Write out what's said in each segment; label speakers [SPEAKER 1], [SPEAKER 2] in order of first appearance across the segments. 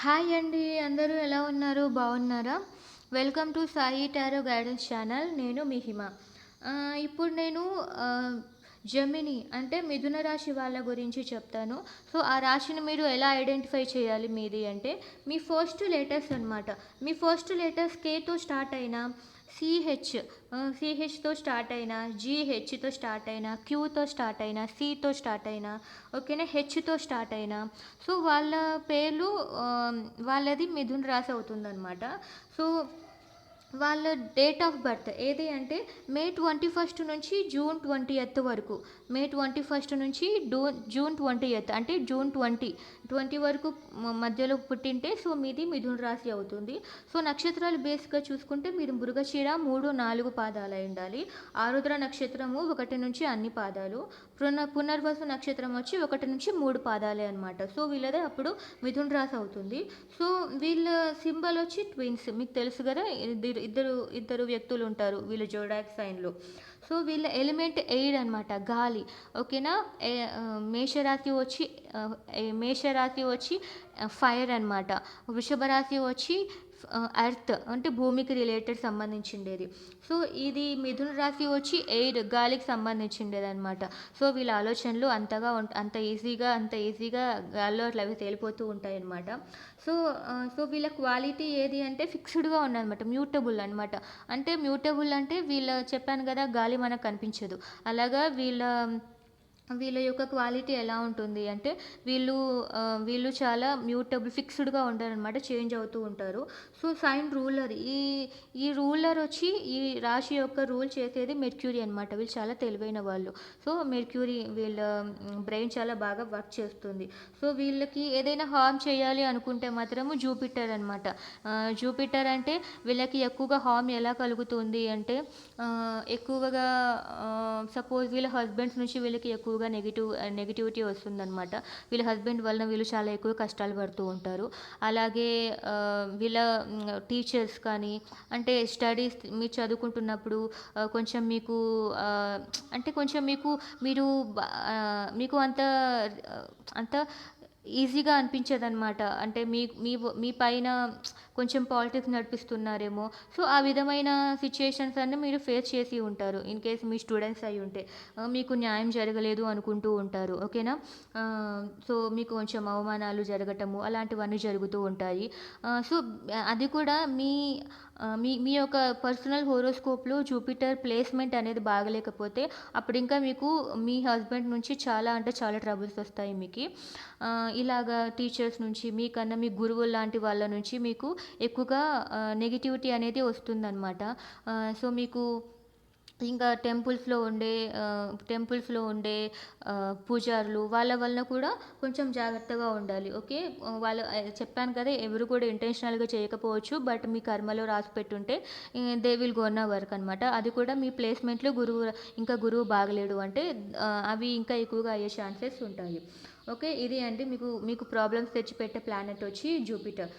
[SPEAKER 1] Hi అండి అందరూ ఎలా ఉన్నారు? బాగున్నారా? Welcome to Sai tarot guidance channel. నేను మిహిమ ఇప్పుడు నేను జమిని అంటే మిథున రాశి వాళ్ళ గురించి చెప్తాను. సో ఆ రాశిని మీరు ఎలా ఐడెంటిఫై చేయాలి మీది అంటే మీ ఫస్ట్ లెటర్స్ అన్నమాట. మీ ఫస్ట్ లెటర్స్ కేతో స్టార్ట్ అయినా సిహెచ్ సిహెచ్తో స్టార్ట్ అయినా జీహెచ్తో స్టార్ట్ అయినా క్యూతో స్టార్ట్ అయినా సితో స్టార్ట్ అయినా ఓకేనా? హెచ్తో స్టార్ట్ అయినా. సో వాళ్ళ పేర్లు వాళ్ళది మిథున్ రాశి అవుతుందన్నమాట. సో వాళ్ళ డేట్ ఆఫ్ బర్త్ ఏది అంటే మే ట్వంటీ ఫస్ట్ నుంచి జూన్ ట్వంటీ ఎత్ వరకు. మే ట్వంటీ ఫస్ట్ నుంచి డూ జూన్ ట్వంటీ ఎత్ అంటే జూన్ ట్వంటీ. ట్వంటీ వరకు మధ్యలో పుట్టింటే సో మీది మిథున రాశి అవుతుంది. సో నక్షత్రాలు బేస్గా చూసుకుంటే మీరు మృగశిర మూడు నాలుగు పాదాలు అయి ఉండాలి. ఆరుద్ర నక్షత్రము ఒకటి నుంచి అన్ని పాదాలు. పున పునర్వసు నక్షత్రం వచ్చి ఒకటి నుంచి మూడు పాదాలే అనమాట సో వీళ్ళదే అప్పుడు మిథున్ రాశి అవుతుంది. సో వీళ్ళ సింబల్ వచ్చి ట్విన్స్. మీకు తెలుసు కదా ఇద్దరు ఇద్దరు ఇద్దరు వ్యక్తులు ఉంటారు వీళ్ళ జోడాక్ సైన్లో. సో వీళ్ళ ఎలిమెంట్ ఎయిడ్ అనమాట గాలి. ఓకేనా? ఏ- మేషరాశి వచ్చి మేషరాశి వచ్చి ఫైర్ అనమాట వృషభ రాశి వచ్చి అర్త్ uh, అంటే భూమికి రిలేటెడ్ సంబంధించిండేది. సో ఇది మిథున రాశి వచ్చి ఎయిర్ గాలికి సంబంధించిండేది అనమాట సో వీళ్ళ ఆలోచనలు అంతగా అంత ఈజీగా అంత ఈజీగా గాల్లో అట్లా అవి తేలిపోతూ ఉంటాయి అనమాట సో సో uh, వీళ్ళ క్వాలిటీ ఏది అంటే ఫిక్స్డ్గా ఉన్నదనమాట మ్యూటబుల్ అనమాట అంటే మ్యూటబుల్ అంటే వీళ్ళ చెప్పాను కదా గాలి మనకు కనిపించదు. అలాగా వీళ్ళ వీళ్ళ యొక్క క్వాలిటీ ఎలా ఉంటుంది అంటే వీళ్ళు వీళ్ళు చాలా మ్యూటబుల్ ఫిక్స్డ్గా ఉంటారనమాట చేంజ్ అవుతూ ఉంటారు. సో సైన్ రూలర్ ఈ ఈ రూలర్ వచ్చి ఈ రాశి యొక్క రూల్ చేసేది మెర్క్యూరీ అనమాట వీళ్ళు చాలా తెలివైన వాళ్ళు. సో మెర్క్యూరీ వీళ్ళ బ్రెయిన్ చాలా బాగా వర్క్ చేస్తుంది. సో వీళ్ళకి ఏదైనా హార్మ్ చేయాలి అనుకుంటే మాత్రము జూపిటర్ అనమాట జూపిటర్ అంటే వీళ్ళకి ఎక్కువగా హార్మ్ ఎలా కలుగుతుంది అంటే ఎక్కువగా సపోజ్ వీళ్ళ హస్బెండ్స్ నుంచి వీళ్ళకి ఎక్కువ ఎక్కువగా నెగిటివ్ నెగిటివిటీ వస్తుందన్నమాట. వీళ్ళ హస్బెండ్ వలన వీళ్ళు చాలా ఎక్కువ కష్టాలు పడుతూ ఉంటారు. అలాగే వీళ్ళ టీచర్స్ కానీ అంటే స్టడీస్ మీరు చదువుకుంటున్నప్పుడు కొంచెం మీకు అంటే కొంచెం మీకు మీరు మీకు అంత అంత ఈజీగా అనిపించదన్నమాట. అంటే మీ మీ మీ పైన కొంచెం పాలిటిక్స్ నడిపిస్తున్నారేమో. సో ఆ విధమైన సిచ్యుయేషన్స్ అన్నీ మీరు ఫేస్ చేసి ఉంటారు. ఇన్ కేస్ మీ స్టూడెంట్స్ అయి ఉంటే. మీకు న్యాయం జరగలేదు అనుకుంటూ ఉంటారు. ఓకేనా సో మీకు కొంచెం అవమానాలు జరగటము అలాంటివన్నీ జరుగుతూ ఉంటాయి. సో అది కూడా మీ మీ మీ యొక్క పర్సనల్ హోరోస్కోప్లో జూపిటర్ ప్లేస్మెంట్ అనేది బాగలేకపోతే అప్పుడు ఇంకా మీకు మీ హస్బెండ్ నుంచి చాలా అంటే చాలా ట్రబుల్స్ వస్తాయి మీకు. ఇలాగ ఇలాగా టీచర్స్ నుంచి మీకన్నా మీ గురువులు లాంటి వాళ్ళ నుంచి మీకు ఎక్కువగా నెగిటివిటీ అనేది వస్తుందన్నమాట. సో మీకు ఇంకా టెంపుల్స్లో ఉండే టెంపుల్స్లో ఉండే పూజారులు వాళ్ళ వలన కూడా కొంచెం జాగ్రత్తగా ఉండాలి. ఓకే? వాళ్ళు చెప్పాను కదా ఎవరు కూడా ఇంటెన్షనల్గా చేయకపోవచ్చు బట్ మీ కర్మలో రాసి పెట్టుంటే దే విల్ గోన్న వర్క్ అనమాట అది కూడా మీ ప్లేస్మెంట్లో గురువు ఇంకా గురువు బాగలేడు అంటే అవి ఇంకా ఎక్కువగా అయ్యే ఛాన్సెస్ ఉంటాయి. ఓకే? ఇది అండి మీకు మీకు ప్రాబ్లమ్స్ తెచ్చిపెట్టే ప్లానెట్ వచ్చి జూపిటర్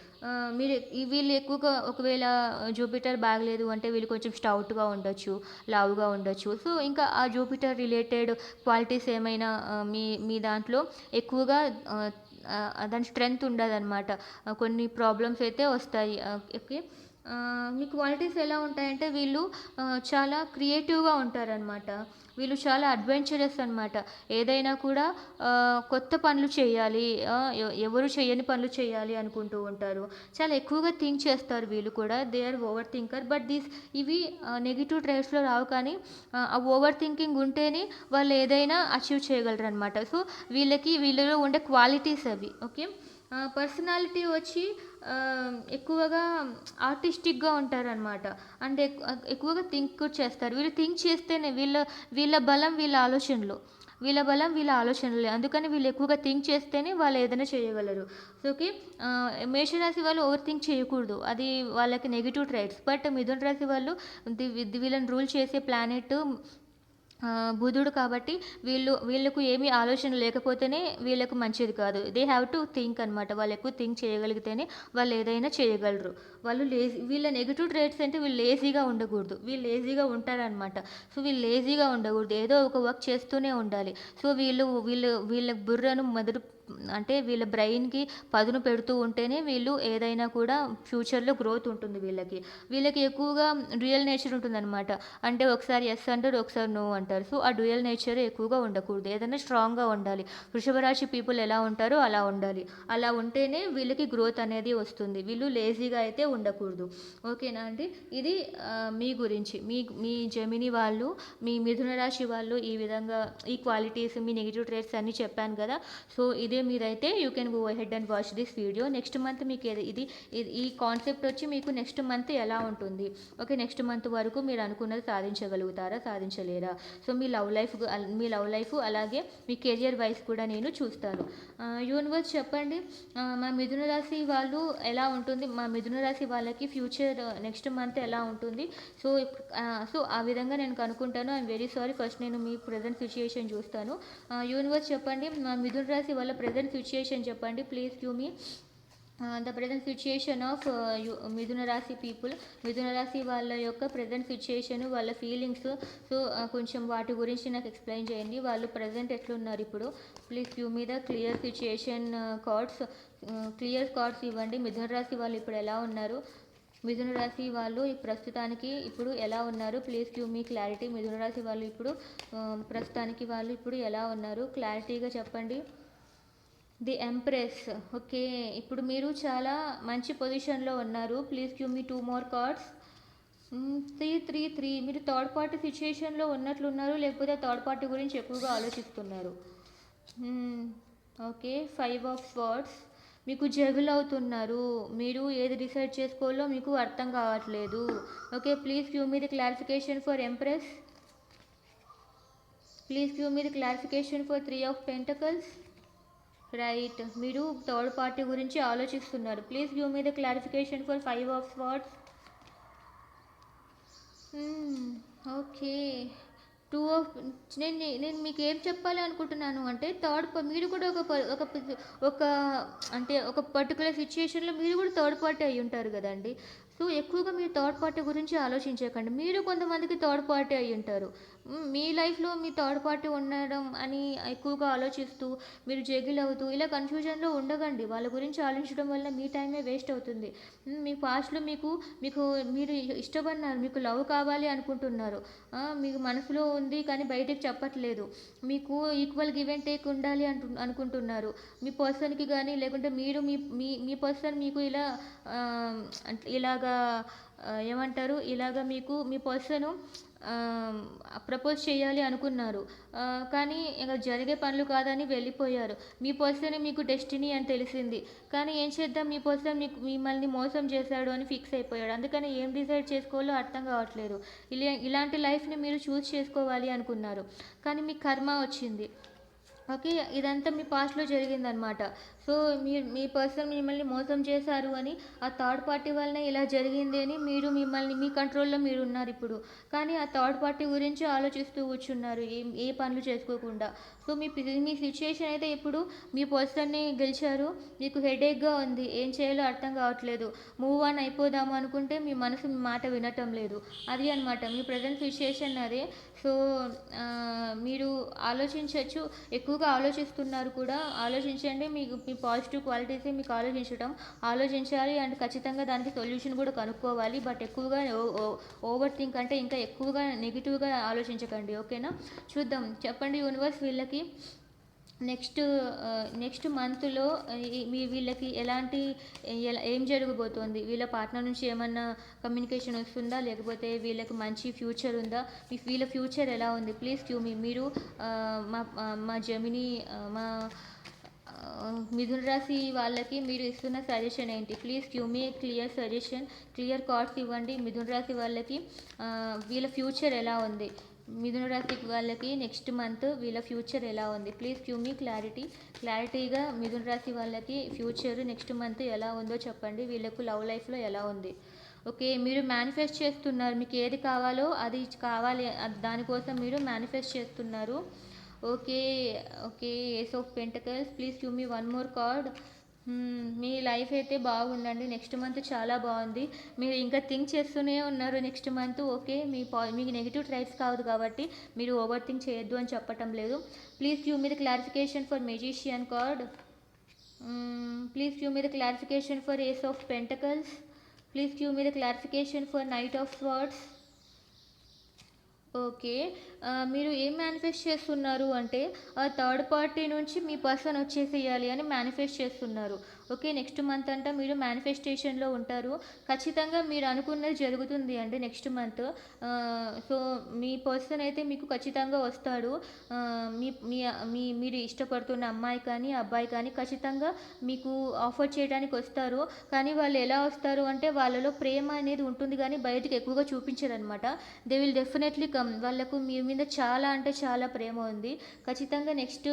[SPEAKER 1] మీరు వీళ్ళు ఎక్కువగా ఒకవేళ జూపిటర్ బాగలేదు అంటే వీళ్ళు కొంచెం స్టౌట్గా ఉండొచ్చు లావుగా ఉండొచ్చు. సో ఇంకా ఆ జూపిటర్ రిలేటెడ్ క్వాలిటీస్ ఏమైనా మీ మీ దాంట్లో ఎక్కువగా దాని స్ట్రెంగ్త్ ఉండదన్నమాట. కొన్ని ప్రాబ్లమ్స్ అయితే వస్తాయి. ఓకే? మీ క్వాలిటీస్ ఎలా ఉంటాయంటే వీళ్ళు చాలా క్రియేటివ్గా ఉంటారనమాట వీళ్ళు చాలా అడ్వెంచరస్ అనమాట ఏదైనా కూడా కొత్త పనులు చేయాలి ఎ- ఎవరు చేయని పనులు చేయాలి అనుకుంటూ ఉంటారు. చాలా ఎక్కువగా థింక్ చేస్తారు వీళ్ళు కూడా. They are over thinker but these ఇవి నెగిటివ్ ట్రైట్స్లో రావు కానీ ఆ, ఆ ఓవర్ థింకింగ్ ఉంటేనే వాళ్ళు ఏదైనా అచీవ్ చేయగలరు అనమాట సో వీళ్ళకి వీళ్ళలో ఉండే క్వాలిటీస్ అవి ఓకే పర్సనాలిటీ వచ్చి ఎక్కువగా ఆర్టిస్టిక్గా ఉంటారనమాట అంటే ఎక్కువగా థింక్ కూడా చేస్తారు. వీళ్ళు థింక్ చేస్తేనే వీళ్ళ వీళ్ళ బలం వీళ్ళ ఆలోచనలు. వీళ్ళ బలం వీళ్ళ ఆలోచనలే. అందుకని వీళ్ళు ఎక్కువగా థింక్ చేస్తేనే వాళ్ళు ఏదైనా చేయగలరు. సో ఓకే మేషరాశి వాళ్ళు ఓవర్ థింక్ చేయకూడదు. అది వాళ్ళకి నెగిటివ్ ట్రైట్స్ బట్ మిథున రాశి వాళ్ళు వీళ్ళని రూల్ చేసే ప్లానెట్ బుధుడు కాబట్టి వీళ్ళు వీళ్ళకు ఏమీ ఆలోచన లేకపోతేనే వీళ్ళకు మంచిది కాదు. దే హ్యావ్ టు థింక్ అనమాట వాళ్ళు ఎక్కువ థింక్ చేయగలిగితేనే వాళ్ళు ఏదైనా చేయగలరు. వాళ్ళు లేజీ వీళ్ళ నెగిటివ్ ట్రేట్స్ అంటే వీళ్ళు లేజీగా ఉండకూడదు. వీళ్ళు లేజీగా ఉంటారనమాట సో వీళ్ళు లేజీగా ఉండకూడదు. ఏదో ఒక వర్క్ చేస్తూనే ఉండాలి. సో వీళ్ళు వీళ్ళు వీళ్ళ బుర్రను మొదలు అంటే వీళ్ళ బ్రెయిన్కి పదును పెడుతూ ఉంటేనే వీళ్ళు ఏదైనా కూడా ఫ్యూచర్లో గ్రోత్ ఉంటుంది వీళ్ళకి. వీళ్ళకి ఎక్కువగా డ్యూయల్ నేచర్ ఉంటుందన్నమాట. అంటే ఒకసారి ఎస్ అంటారు ఒకసారి నో అంటారు. సో ఆ డ్యూయల్ నేచర్ ఎక్కువగా ఉండకూడదు. ఏదైనా స్ట్రాంగ్గా ఉండాలి. వృషభ రాశి పీపుల్ ఎలా ఉంటారో అలా ఉండాలి. అలా ఉంటేనే వీళ్ళకి గ్రోత్ అనేది వస్తుంది. వీళ్ళు లేజీగా అయితే ఉండకూడదు. ఓకేనా అండి? ఇది మీ గురించి. మీ మీ జమిని వాళ్ళు మీ మిథున రాశి వాళ్ళు ఈ విధంగా ఈ క్వాలిటీస్ మీ నెగిటివ్ ట్రేట్స్ అన్నీ చెప్పాను కదా. సో ఇది మీరైతే you can go head and watch this video next month మీకు ఏది- ఇది ఇది- ఈ కాన్సెప్ట్ వచ్చి మీకు నెక్స్ట్ మంత్ ఎలా ఉంటుంది? ఓకే నెక్స్ట్ మంత్ వరకు మీరు అనుకున్నది సాధించగలుగుతారా సాధించలేరా? సో మీ లవ్ లైఫ్ మీ లవ్ లైఫ్ అలాగే మీ కెరియర్ వైస్ కూడా నేను చూస్తాను. యూనివర్స్ చెప్పండి. మా మిథున రాశి వాళ్ళు ఎలా ఉంటుంది? మా మిథున రాశి వాళ్ళకి ఫ్యూచర్ నెక్స్ట్ మంత్ ఎలా ఉంటుంది? సో సో ఆ విధంగా నేను కనుక్కుంటాను. ఐఎమ్ వెరీ సారీ ఫస్ట్ నేను మీ ప్రజెంట్ సిచ్యుయేషన్ చూస్తాను. యూనివర్స్ చెప్పండి. మా మిథున రాశి వాళ్ళ ప్రజెంట్ సిచ్యుయేషన్ చెప్పండి. Please give me the present situation of Mithuna Rashi people మిథున రాశి వాళ్ళ యొక్క ప్రజెంట్ సిచ్యుయేషన్ వాళ్ళ ఫీలింగ్స్ సో uh, కొంచెం వాటి గురించి నాకు ఎక్స్ప్లెయిన్ చేయండి. వాళ్ళు ప్రజెంట్ ఎట్లున్నారు ఇప్పుడు? Please give me the clear situation cards clear cards ఇవ్వండి. మిథున రాశి వాళ్ళు ఇప్పుడు ఎలా ఉన్నారు? మిథున రాశి వాళ్ళు ప్రస్తుతానికి ఇప్పుడు ఎలా ఉన్నారు? ప్లీజ్ గివ్ మీ క్లారిటీ మిథున రాశి వాళ్ళు ఇప్పుడు uh, ప్రస్తుతానికి వాళ్ళు ఇప్పుడు ఎలా ఉన్నారు? క్లారిటీగా చెప్పండి. The empress. ఓకే ఇప్పుడు మీరు చాలా మంచి పొజిషన్లో ఉన్నారు. Please give me two more cards. Three three three. మీరు థర్డ్ పార్టీ సిచ్యుయేషన్లో ఉన్నట్లున్నారు లేకపోతే థర్డ్ పార్టీ గురించి ఎక్కువగా ఆలోచిస్తున్నారు? Okay five of swords. మీకు జగులు అవుతున్నారు. మీరు ఏది డిసైడ్ చేసుకోవాలో మీకు అర్థం కావట్లేదు. Okay please give me the clarification for empress. Please give me the clarification for three of pentacles. Right మీరు థర్డ్ పార్టీ గురించి ఆలోచిస్తున్నారు. Please give me the clarification for five of swords okay two of నేను నేను మీకు ఏం చెప్పాలి అనుకుంటున్నాను అంటే థర్డ్ మీరు కూడా ఒక ప- ఒక ఒక అంటే ఒక పర్టికులర్ సిచ్యుయేషన్లో మీరు కూడా థర్డ్ పార్టీ అయి ఉంటారు కదండి. సో ఎక్కువగా మీరు థర్డ్ పార్టీ గురించి ఆలోచించకండి. మీరు కొంతమందికి థర్డ్ పార్టీ అయి ఉంటారు. మీ లైఫ్లో మీ థర్డ్ పార్టీ ఉండడం అని ఎక్కువగా ఆలోచిస్తూ మీరు జగిల్ అవుతూ ఇలా కన్ఫ్యూజన్లో ఉండకండి. వాళ్ళ గురించి ఆలోచించడం వల్ల మీ టైమే వేస్ట్ అవుతుంది. మీ పాస్ట్లో మీకు మీకు మీరు ఇష్టపడినారు మీకు లవ్ కావాలి అనుకుంటున్నారు. మీకు మనసులో ఉంది కానీ బయటకు చెప్పట్లేదు. మీకు ఈక్వల్ గివ్ అండ్ టేక్ ఉండాలి అంటు అనుకుంటున్నారు. మీ పర్సన్కి కానీ లేకుంటే మీరు మీ మీ మీ పర్సన్ మీకు ఇలా ఇలాగా ఏమంటారు? ఇలాగా మీకు మీ పర్సన్ ప్రపోజ్ చేయాలి అనుకున్నారు. కానీ ఇక జరిగే పనులు కాదని వెళ్ళిపోయారు. మీ పర్సన్ మీకు డెస్టినీ అని తెలిసింది. కానీ ఏం చేద్దాం? మీ పర్సన్ మీకు మిమ్మల్ని మోసం చేశాడు అని ఫిక్స్ అయిపోయాడు. అందుకని ఏం డిసైడ్ చేసుకోవాలో అర్థం కావట్లేదు. ఇలా ఇలాంటి లైఫ్ని మీరు చూస్ చేసుకోవాలి అనుకున్నారు. కానీ మీ కర్మ వచ్చింది. ఓకే? ఇదంతా మీ పాస్ట్లో జరిగిందనమాట. సో మీరు మీ పర్సన్ మిమ్మల్ని మోసం చేశారు అని ఆ థర్డ్ పార్టీ వల్లనే ఇలా జరిగింది అని మీరు మిమ్మల్ని మీ కంట్రోల్లో మీరు ఉన్నారు ఇప్పుడు. కానీ ఆ థర్డ్ పార్టీ గురించి ఆలోచిస్తూ కూర్చున్నారు ఏ ఏ పనులు చేసుకోకుండా. సో మీ మీ సిచ్యుయేషన్ అయితే ఇప్పుడు మీ పర్సన్ని గెలిచారు. మీకు హెడేక్గా ఉంది. ఏం చేయాలో అర్థం కావట్లేదు. మూవ్ ఆన్ అయిపోదాము అనుకుంటే మీ మనసు మీ మాట వినటం లేదు. అది అనమాట మీ ప్రజెంట్ సిచ్యుయేషన్ అదే. సో మీరు ఆలోచించవచ్చు ఎక్కువగా ఆలోచిస్తున్నారు కూడా. ఆలోచించండి. మీకు మీ పాజిటివ్ క్వాలిటీస్ మీకు ఆలోచించడం ఆలోచించాలి అండ్ ఖచ్చితంగా దానికి సొల్యూషన్ కూడా కనుక్కోవాలి. బట్ ఎక్కువగా ఓవర్ థింక్ అంటే ఇంకా ఎక్కువగా నెగిటివ్గా ఆలోచించకండి. ఓకేనా? చూద్దాం. చెప్పండి యూనివర్స్ వీళ్ళకి నెక్స్ట్ నెక్స్ట్ మంత్లో మీ వీళ్ళకి ఎలాంటి ఏం జరగబోతోంది? వీళ్ళ పార్ట్నర్ నుంచి ఏమన్నా కమ్యూనికేషన్ వస్తుందా? లేకపోతే వీళ్ళకి మంచి ఫ్యూచర్ ఉందా? మీ వీళ్ళ ఫ్యూచర్ ఎలా ఉంది? ప్లీజ్ క్యూ మీ మీరు మా మా జమిని మా మిథున రాశి వాళ్ళకి మీరు ఇస్తున్న సజెషన్ ఏంటి? Please give me clear suggestion clear cards ఇవ్వండి. మిథున రాశి వాళ్ళకి వీళ్ళ ఫ్యూచర్ ఎలా ఉంది? మిథున రాశి వాళ్ళకి నెక్స్ట్ మంత్ వీళ్ళ ఫ్యూచర్ ఎలా ఉంది? ప్లీజ్ క్యూ మీ క్లారిటీ క్లారిటీగా మిథున రాశి వాళ్ళకి ఫ్యూచర్ నెక్స్ట్ మంత్ ఎలా ఉందో చెప్పండి. వీళ్ళకు లవ్ లైఫ్లో ఎలా ఉంది? ఓకే మీరు మేనిఫెస్ట్ చేస్తున్నారు. మీకు ఏది కావాలో అది కావాలి. అది దానికోసం మీరు మేనిఫెస్ట్ చేస్తున్నారు. Okay okay ace of pentacles please give me one more card me life అయితే బాగుందండి. నెక్స్ట్ మంత్ చాలా బాగుంది. మీరు ఇంకా థింక్ చేస్తూనే ఉన్నారు నెక్స్ట్ మంత్ ఓకే మీ పా మీకు నెగిటివ్ ట్రైట్స్ కావద్దు కాబట్టి మీరు ఓవర్ థింక్ చేయొద్దు అని చెప్పటం లేదు. Please give me clarification for magician card please give me clarification for ace of pentacles please give me clarification for knight of swords okay. మీరు ఏం మేనిఫెస్ట్ చేస్తున్నారు అంటే ఆ థర్డ్ పార్టీ నుంచి మీ పర్సన్ వచ్చేసేయాలి అని మేనిఫెస్ట్ చేస్తున్నారు. ఓకే నెక్స్ట్ మంత్ అంటే మీరు మేనిఫెస్టేషన్లో ఉంటారు. ఖచ్చితంగా మీరు అనుకున్నది జరుగుతుంది అండి నెక్స్ట్ మంత్ సో మీ పర్సన్ అయితే మీకు ఖచ్చితంగా వస్తాడు. మీ మీ మీ మీరు ఇష్టపడుతున్న అమ్మాయి కానీ అబ్బాయి కానీ ఖచ్చితంగా మీకు ఆఫర్ చేయడానికి వస్తారు. కానీ వాళ్ళు ఎలా వస్తారు అంటే వాళ్ళలో ప్రేమ అనేది ఉంటుంది కానీ బయటకు ఎక్కువగా చూపించరనమాట దే విల్ డెఫినెట్లీ కమ్ వాళ్ళకు మీ మీద చాలా అంటే చాలా ప్రేమ ఉంది. ఖచ్చితంగా నెక్స్ట్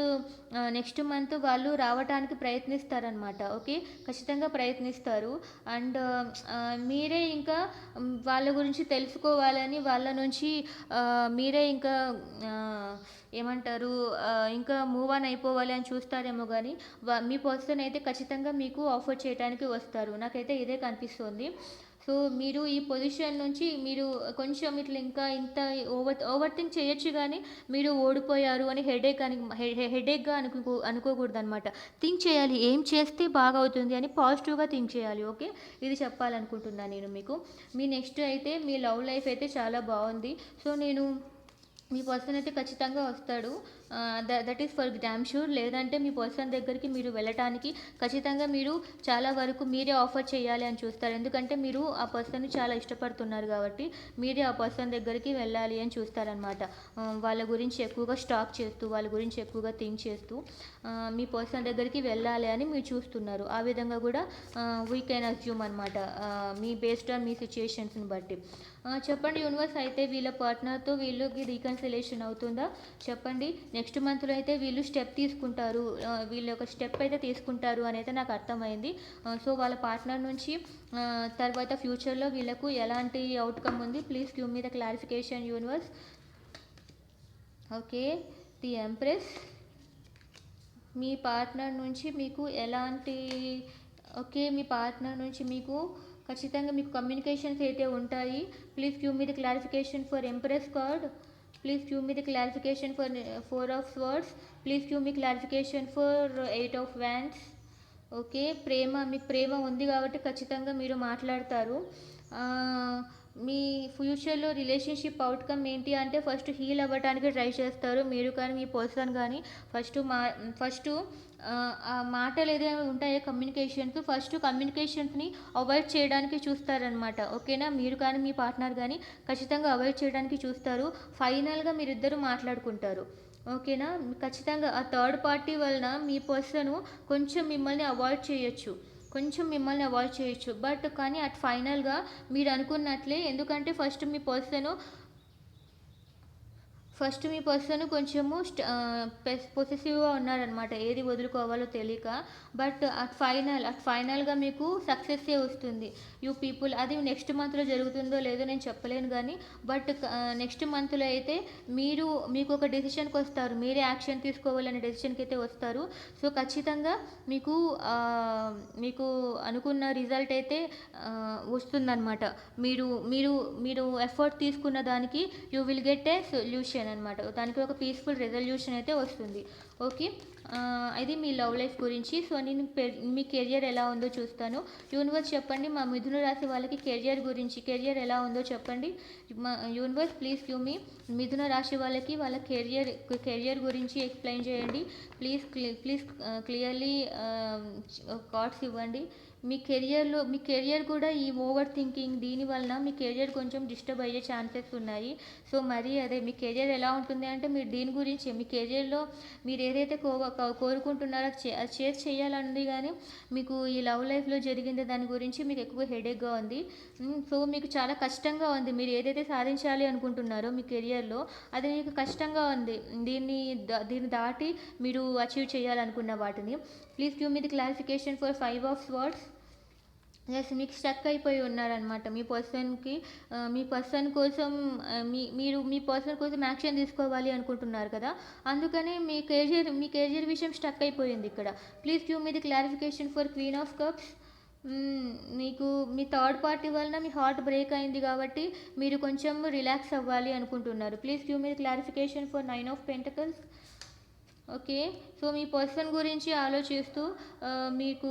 [SPEAKER 1] నెక్స్ట్ మంత్ వాళ్ళు రావడానికి ప్రయత్నిస్తారనమాట ఓకే? ఖచ్చితంగా ప్రయత్నిస్తారు. అండ్ మీరే ఇంకా వాళ్ళ గురించి తెలుసుకోవాలని వాళ్ళ నుంచి మీరే ఇంకా ఏమంటారు ఇంకా మూవ్ ఆన్ అయిపోవాలి అని చూస్తారేమో కానీ మీ పర్సన్ అయితే ఖచ్చితంగా మీకు ఆఫర్ చేయడానికి వస్తారు. నాకైతే ఇదే కనిపిస్తుంది. సో మీరు ఈ పొజిషన్ నుంచి మీరు కొంచెం ఇట్లా ఇంకా ఇంత ఓవర్ ఓవర్ థింక్ చేయొచ్చు కానీ మీరు ఓడిపోయారు అని హెడేక్ అని హెడేక్గా అనుకో అనుకోకూడదు అనమాట థింక్ చేయాలి. ఏం చేస్తే బాగా అవుతుంది అని పాజిటివ్గా థింక్ చేయాలి. ఓకే? ఇది చెప్పాలనుకుంటున్నాను నేను మీకు. మీ నెక్స్ట్ అయితే మీ లవ్ లైఫ్ అయితే చాలా బాగుంది. సో నేను మీ పర్సన్ అయితే ఖచ్చితంగా వస్తాడు. That is for damn sure లేదంటే మీ పర్సన్ దగ్గరికి మీరు వెళ్ళటానికి ఖచ్చితంగా మీరు చాలా వరకు మీరే ఆఫర్ చేయాలి అని చూస్తారు. ఎందుకంటే మీరు ఆ పర్సన్ని చాలా ఇష్టపడుతున్నారు కాబట్టి మీరే ఆ పర్సన్ దగ్గరికి వెళ్ళాలి అని చూస్తారనమాట వాళ్ళ గురించి ఎక్కువగా స్టాక్ చేస్తూ వాళ్ళ గురించి ఎక్కువగా థింక్ చేస్తూ మీ పర్సన్ దగ్గరికి వెళ్ళాలి అని మీరు చూస్తున్నారు. ఆ విధంగా కూడా వీ కెన్ అజ్యూమ్ అనమాట మీ బేస్డ్ ఆన్ మీ సిచ్యుయేషన్స్ని బట్టి. చెప్పండి యూనివర్స్ అయితే వీళ్ళ పార్ట్నర్తో వీళ్ళకి రీకన్సిలేషన్ అవుతుందా? చెప్పండి. నెక్స్ట్ మంత్లో అయితే వీళ్ళు స్టెప్ తీసుకుంటారు. వీళ్ళు ఒక స్టెప్ అయితే తీసుకుంటారు అని అయితే నాకు అర్థమైంది. సో వాళ్ళ పార్ట్నర్ నుంచి తర్వాత ఫ్యూచర్లో వీళ్ళకు ఎలాంటి అవుట్కమ్ ఉంది? Please give me clarification universe. Okay the empress. Me partner నుంచి మీకు ఎలాంటి ఓకే మీ పార్ట్నర్ నుంచి మీకు ఖచ్చితంగా మీకు కమ్యూనికేషన్స్ అయితే ఉంటాయి. Please give me clarification for empress card. Please give me the clarification for four of swords please give me clarification for eight of wands okay ప్రేమ మీకు ప్రేమ ఉంది కాబట్టి ఖచ్చితంగా మీరు మాట్లాడతారు. మీ ఫ్యూచర్లో రిలేషన్షిప్ అవుట్కమ్ ఏంటి అంటే ఫస్ట్ హీల్ అవ్వడానికి ట్రై చేస్తారు. మీరు కానీ మీ పర్సన్ కానీ ఫస్ట్ మా ఫస్ట్ మాటలు ఏదైనా ఉంటాయో కమ్యూనికేషన్స్ ఫస్ట్ కమ్యూనికేషన్స్ని అవాయిడ్ చేయడానికి చూస్తారనమాట ఓకేనా మీరు కానీ మీ పార్ట్నర్ కానీ ఖచ్చితంగా అవాయిడ్ చేయడానికి చూస్తారు. ఫైనల్గా మీరిద్దరూ మాట్లాడుకుంటారు. ఓకేనా ఖచ్చితంగా ఆ థర్డ్ పార్టీ వలన మీ పర్సన్ కొంచెం మిమ్మల్ని అవాయిడ్ చేయొచ్చు. కొంచెం మిమ్మల్ని అవాయిడ్ చేయొచ్చు. బట్ కానీ అట్ ఫైనల్గా మీరు అనుకున్నట్లే ఎందుకంటే ఫస్ట్ మీ పర్సన్ ఫస్ట్ మీ పర్సన్ కొంచెము పొసెసివ్గా ఉన్నారనమాట ఏది వదులుకోవాలో తెలియక. బట్ అట్ ఫైనల్ అట్ ఫైనల్గా మీకు సక్సెస్సే వస్తుంది. యూ పీపుల్ అది నెక్స్ట్ మంత్లో జరుగుతుందో లేదో నేను చెప్పలేను కానీ బట్ నెక్స్ట్ మంత్లో అయితే మీరు మీకు ఒక డెసిషన్కి వస్తారు. మీరే యాక్షన్ తీసుకోవాలనే డెసిషన్కి అయితే వస్తారు. సో ఖచ్చితంగా మీకు మీకు అనుకున్న రిజల్ట్ అయితే వస్తుందన్నమాట మీరు మీరు మీరు ఎఫర్ట్ తీసుకున్న దానికి you will get a solution అనమాట. దానికి ఒక పీస్ఫుల్ రెజల్యూషన్ అయితే వస్తుంది. ఓకే అది ఇది మీ లవ్ లైఫ్ గురించి. సో నేను పె- మీ కెరియర్ ఎలా ఉందో చూస్తాను. యూనివర్స్ చెప్పండి. మా మిథున రాశి వాళ్ళకి కెరియర్ గురించి కెరియర్ ఎలా ఉందో చెప్పండి. మా యూనివర్స్ ప్లీజ్ యూ మీ మిథున రాశి వాళ్ళకి వాళ్ళ కెరియర్ కెరియర్ గురించి ఎక్స్ప్లెయిన్ చేయండి. ప్లీజ్ ప్లీజ్ క్లియర్లీ కార్డ్స్ ఇవ్వండి. మీ కెరియర్లో మీ కెరియర్ కూడా ఈ ఓవర్ థింకింగ్ దీని వలన మీ కెరియర్ కొంచెం డిస్టర్బ్ అయ్యే ఛాన్సెస్ ఉన్నాయి. సో మరి అదే మీ కెరియర్ ఎలా ఉంటుంది అంటే మీరు దీని గురించి మీ కెరియర్లో మీరు ఏదైతే కో కోరుకుంటున్నారో అది చే- అది చేసి చేయాలనుంది కానీ మీకు ఈ లవ్ లైఫ్లో జరిగింది దాని గురించి మీకు ఎక్కువ హెడేక్గా ఉంది. సో మీకు చాలా కష్టంగా ఉంది. మీరు ఏదైతే సాధించాలి అనుకుంటున్నారో మీ కెరియర్లో అది మీకు కష్టంగా ఉంది. దీన్ని దా- దీన్ని దాటి మీరు అచీవ్ చేయాలనుకున్న వాటిని. Please give me the clarification for five of words as మీకు స్టక్ అయిపోయి ఉన్నారనమాట మీ పర్సన్కి మీ పర్సన్ కోసం మీ మీరు మీ పర్సన్ కోసం యాక్షన్ తీసుకోవాలి అనుకుంటున్నారు కదా? అందుకని మీ కెరియర్ మీ కెరియర్ విషయం స్టక్ అయిపోయింది ఇక్కడ. Please give me the clarification for queen of cups మీకు మీ థర్డ్ పార్టీ వలన మీ హార్ట్ బ్రేక్ అయింది కాబట్టి మీరు కొంచెం రిలాక్స్ అవ్వాలి అనుకుంటున్నారు. Please give me the clarification for nine of pentacles okay. So me person గురించి ఆలోచిస్తూ మీకు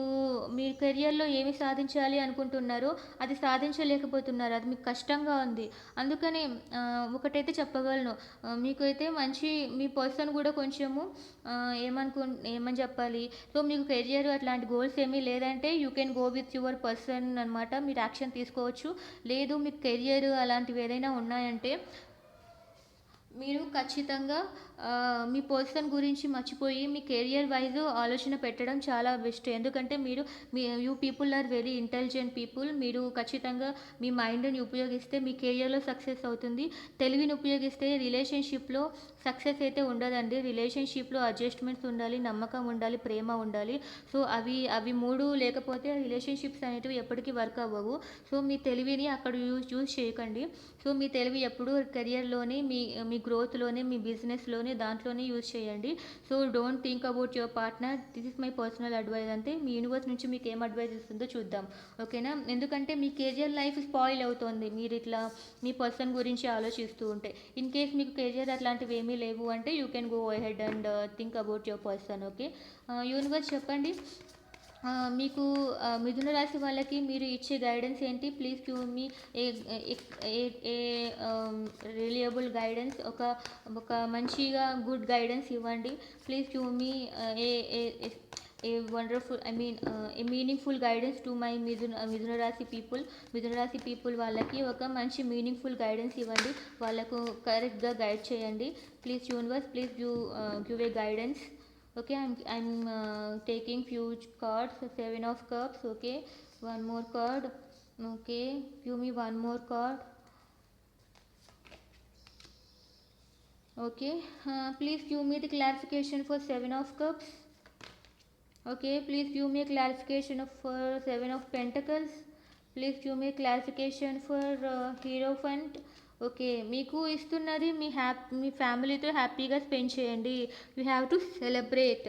[SPEAKER 1] మీ కెరియర్లో ఏమి సాధించాలి అనుకుంటున్నారో అది సాధించలేకపోతున్నారు. అది మీకు కష్టంగా ఉంది. అందుకని ఒకటైతే చెప్పగలను. మీకైతే మీకు అయితే మంచి మీ పర్సన్ కూడా కొంచెము ఏమనుకు ఏమని చెప్పాలి? సో మీకు కెరియర్ అట్లాంటి గోల్స్ ఏమీ లేదంటే you can go with your person అనమాట మీరు యాక్షన్ తీసుకోవచ్చు. లేదు మీకు కెరియర్ అలాంటివి ఏదైనా ఉన్నాయంటే మీరు ఖచ్చితంగా మీ పర్సన్ గురించి మర్చిపోయి మీ కెరియర్ వైజ్ ఆలోచన పెట్టడం చాలా బెస్ట్. ఎందుకంటే మీరు మీ you people are very intelligent people. మీరు ఖచ్చితంగా మీ మైండ్ని ఉపయోగిస్తే మీ కెరియర్లో సక్సెస్ అవుతుంది. తెలివిని ఉపయోగిస్తే రిలేషన్షిప్లో సక్సెస్ అయితే ఉండదండి. రిలేషన్షిప్లో అడ్జస్ట్మెంట్స్ ఉండాలి నమ్మకం ఉండాలి ప్రేమ ఉండాలి. సో అవి అవి మూడు లేకపోతే రిలేషన్షిప్స్ అనేటివి ఎప్పటికీ వర్క్ అవ్వవు. సో మీ తెలివిని అక్కడ యూజ్ యూజ్ చేయకండి. సో మీ తెలివి ఎప్పుడు కెరియర్లోనే మీ మీ గ్రోత్లోనే మీ బిజినెస్లోనే దాంట్లోనే యూజ్ చేయండి. So don't think about your partner. This is my personal advice అంటే మీ యూనివర్స్ నుంచి మీకు ఏం అడ్వైజ్ ఇస్తుందో చూద్దాం. ఓకేనా? ఎందుకంటే మీ కెరియర్ లైఫ్ స్పాయిల్ అవుతుంది. మీరు ఇట్లా మీ పర్సన్ గురించి ఆలోచిస్తూ ఉంటే. ఇన్ కేస్ మీకు కెరియర్ అట్లాంటివి ఏమీ లేవు అంటే you can go head and think about your person okay universe చెప్పండి. Uh, మీకు uh, మిథున రాశి వాళ్ళకి మీరు ఇచ్చే గైడెన్స్ ఏంటి? Please give me a a reliable guidance ఒక ఒక మంచిగా గుడ్ గైడెన్స్ ఇవ్వండి. Please give me a a wonderful I mean a meaningful guidance to my Mithuna Mithuna రాశి పీపుల్ మిథున రాశి పీపుల్ వాళ్ళకి ఒక మంచి మీనింగ్ఫుల్ గైడెన్స్ ఇవ్వండి వాళ్ళకు కరెక్ట్గా గైడ్ చేయండి please universe please give give a guidance okay i'm i'm uh, taking few cards seven of cups okay one more card okay give me one more card okay uh, please give me the clarification for seven of cups okay please give me a clarification of for seven of pentacles please give me a clarification for uh, hierophant okay మీకు ఇస్తున్నది మీ హ్యాప్ మీ ఫ్యామిలీతో హ్యాపీగా spend చేయండి you have to celebrate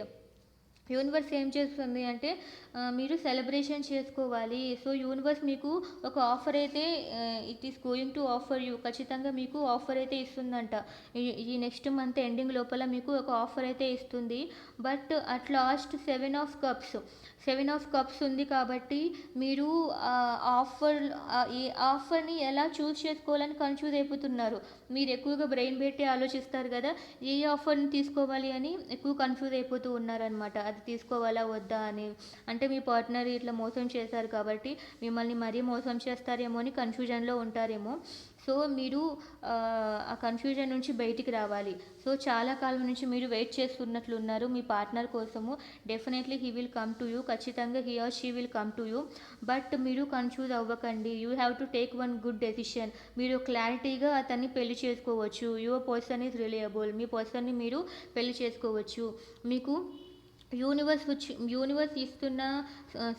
[SPEAKER 1] Universe ఏం చేస్తుంది అంటే మీరు celebration చేసుకోవాలి. సో యూనివర్స్ మీకు ఒక ఆఫర్ అయితే it is going to offer you ఖచ్చితంగా మీకు ఆఫర్ అయితే ఇస్తుందంట. ఈ- ఈ నెక్స్ట్ మంత్ ఎండింగ్ లోపల మీకు ఒక ఆఫర్ అయితే ఇస్తుంది. But at last seven of cups seven of cups ఉంది కాబట్టి మీరు ఆఫర్ ఈ ఆఫర్ని ఎలా చూస్ చేసుకోవాలని కన్ఫ్యూజ్ అయిపోతున్నారు మీరు ఎక్కువగా బ్రెయిన్ పెట్టి ఆలోచిస్తారు కదా ఏ ఆఫర్ని తీసుకోవాలి అని ఎక్కువ కన్ఫ్యూజ్ అయిపోతూ ఉన్నారనమాట అది తీసుకోవాలా వద్దా అని. అంటే మీ పార్ట్నర్ ఇట్లా మోసం చేశారు కాబట్టి మిమ్మల్ని మరీ మోసం చేస్తారేమో అని కన్ఫ్యూజన్లో ఉంటారేమో. సో మీరు ఆ, కన్ఫ్యూజన్ నుంచి బయటికి రావాలి. సో చాలా కాలం నుంచి మీరు వెయిట్ చేస్తున్నట్లు ఉన్నారు మీ పార్ట్నర్ కోసము. Definitely he will come to you ఖచ్చితంగా he or she will come to you but మీరు కన్ఫ్యూజ్ అవ్వకండి. You have to take one good decision మీరు క్లారిటీగా అతన్ని పెళ్ళి చేసుకోవచ్చు. యువర్ పర్సన్ ఈజ్ రిలయబుల్ మీ పర్సన్ని మీరు పెళ్ళి చేసుకోవచ్చు. మీకు యూనివర్స్ వచ్చి యూనివర్స్ ఇస్తున్న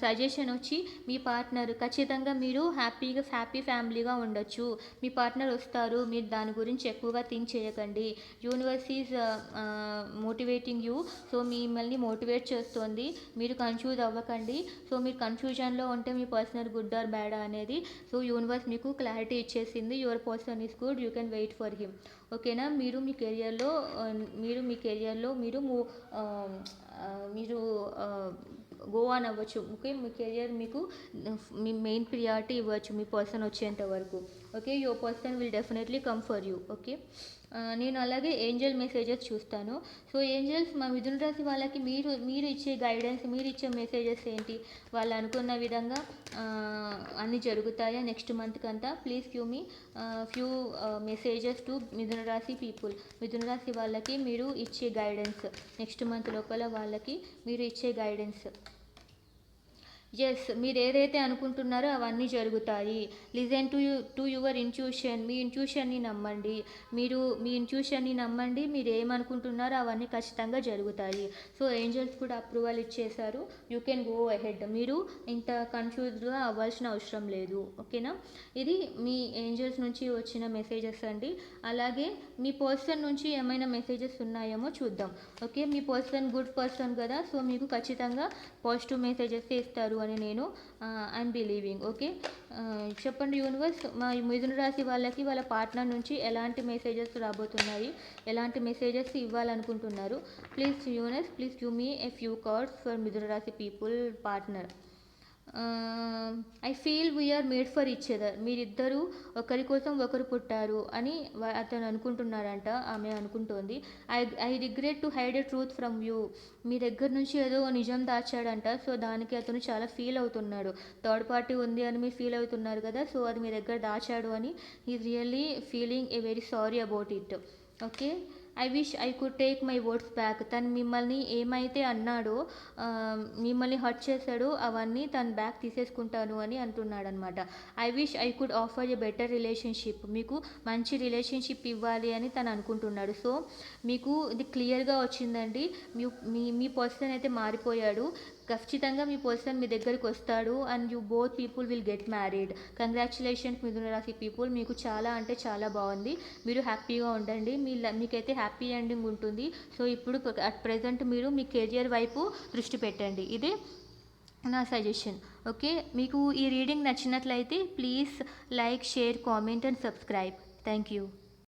[SPEAKER 1] సజెషన్ వచ్చి మీ పార్ట్నర్ ఖచ్చితంగా మీరు హ్యాపీగా హ్యాపీ ఫ్యామిలీగా ఉండొచ్చు. మీ పార్ట్నర్ వస్తారు మీరు దాని గురించి ఎక్కువగా థింక్ చేయకండి. Universe is motivating you. So మిమ్మల్ని మోటివేట్ చేస్తుంది. మీరు కన్ఫ్యూజ్ అవ్వకండి. సో మీరు కన్ఫ్యూజన్లో ఉంటే మీ పర్సనల్ గుడ్ ఆర్ బ్యాడ్ అనేది. సో యూనివర్స్ మీకు క్లారిటీ ఇచ్చేసింది. Your person is good you can wait for him. ఓకేనా? మీరు మీ కెరియర్లో మీరు మీ కెరియర్లో మీరు మీరు గోవాన్ అవ్వచ్చు ఓకే మీ కెరియర్ మీకు మీ మెయిన్ ప్రియారిటీ ఇవ్వచ్చు. మీ పర్సన్ వచ్చేంత వరకు. Okay your person will definitely come for you okay నేను అలాగే ఏంజల్ మెసేజెస్ చూస్తాను. సో ఏంజల్స్ మా మిథున రాశి వాళ్ళకి మీరు మీరు ఇచ్చే గైడెన్స్ మీరు ఇచ్చే మెసేజెస్ ఏంటి? వాళ్ళు అనుకున్న విధంగా అన్నీ జరుగుతాయా నెక్స్ట్ మంత్కి అంతా please give me few messages to Mithuna రాశి పీపుల్ మిథున రాశి వాళ్ళకి మీరు ఇచ్చే గైడెన్స్ నెక్స్ట్ మంత్ లోపల వాళ్ళకి మీరు ఇచ్చే గైడెన్స్ ఎస్ మీరు ఏదైతే అనుకుంటున్నారో అవన్నీ జరుగుతాయి. Listen to to your intuition మీ ఇంట్యూషన్ని నమ్మండి. మీరు మీ ఇంట్యూషన్ని నమ్మండి. మీరు ఏమనుకుంటున్నారో అవన్నీ ఖచ్చితంగా జరుగుతాయి. సో ఏంజల్స్ కూడా అప్రూవల్ ఇచ్చేశారు. యూ కెన్ గో అహెడ్ మీరు ఇంత కన్ఫ్యూజ్డ్గా అవ్వాల్సిన అవసరం లేదు. ఓకేనా ఇది మీ ఏంజల్స్ నుంచి వచ్చిన మెసేజెస్ అండి. అలాగే మీ పర్సన్ నుంచి ఏమైనా మెసేజెస్ ఉన్నాయేమో చూద్దాం. ఓకే మీ పర్సన్ గుడ్ పర్సన్ కదా. సో మీకు ఖచ్చితంగా పాజిటివ్ మెసేజెస్ ఇస్తారు. అని నేను ఐఎమ్ బిలీవింగ్ ఓకే చెప్పండి యూనివర్స్ మా మిథున రాశి వాళ్ళకి వాళ్ళ పార్ట్నర్ నుంచి ఎలాంటి మెసేజెస్ రాబోతున్నాయి ఎలాంటి messages ఇవ్వాలనుకుంటున్నారు? Please universe please give me a few cards for Mithuna రాశి people partner I feel we're made for each other మీరిద్దరూ ఒకరి కోసం ఒకరు పుట్టారు అని అతను అనుకుంటున్నారంట ఆమె అనుకుంటోంది. I I regret to hide a truth from you మీ దగ్గర నుంచి ఏదో నిజం దాచాడంట సో దానికి అతను చాలా ఫీల్ అవుతున్నాడు. థర్డ్ పార్టీ ఉంది అని మీరు ఫీల్ అవుతున్నారు కదా సో అది మీ దగ్గర దాచాడు అని is really feeling a very sorry about it okay I wish I could take my words back తను మిమ్మల్ని ఏమైతే అన్నాడో మిమ్మల్ని హర్ట్ చేశాడో అవన్నీ తను బ్యాక్ తీసేసుకుంటాను అని అంటున్నాడు అనమాట I wish I could offer a better relationship మీకు మంచి రిలేషన్షిప్ ఇవ్వాలి అని తను అనుకుంటున్నాడు. సో మీకు ఇది క్లియర్గా వచ్చిందండి. మీ మీ పర్సన్ అయితే మారిపోయాడు. ఖచ్చితంగా మీ పర్సన్ మీ దగ్గరికి వస్తాడు and you both people will get married congratulations Mithuna రాశి పీపుల్ మీకు చాలా అంటే చాలా బాగుంది. మీరు హ్యాపీగా ఉండండి. మీ ల- మీకైతే హ్యాపీ ఎండింగ్ ఉంటుంది. సో ఇప్పుడు అట్ ప్రజెంట్ మీరు మీ కెరియర్ వైపు దృష్టి పెట్టండి. ఇదే నా సజెషన్ ఓకే మీకు ఈ రీడింగ్ నచ్చినట్లయితే please like share comment and subscribe thank you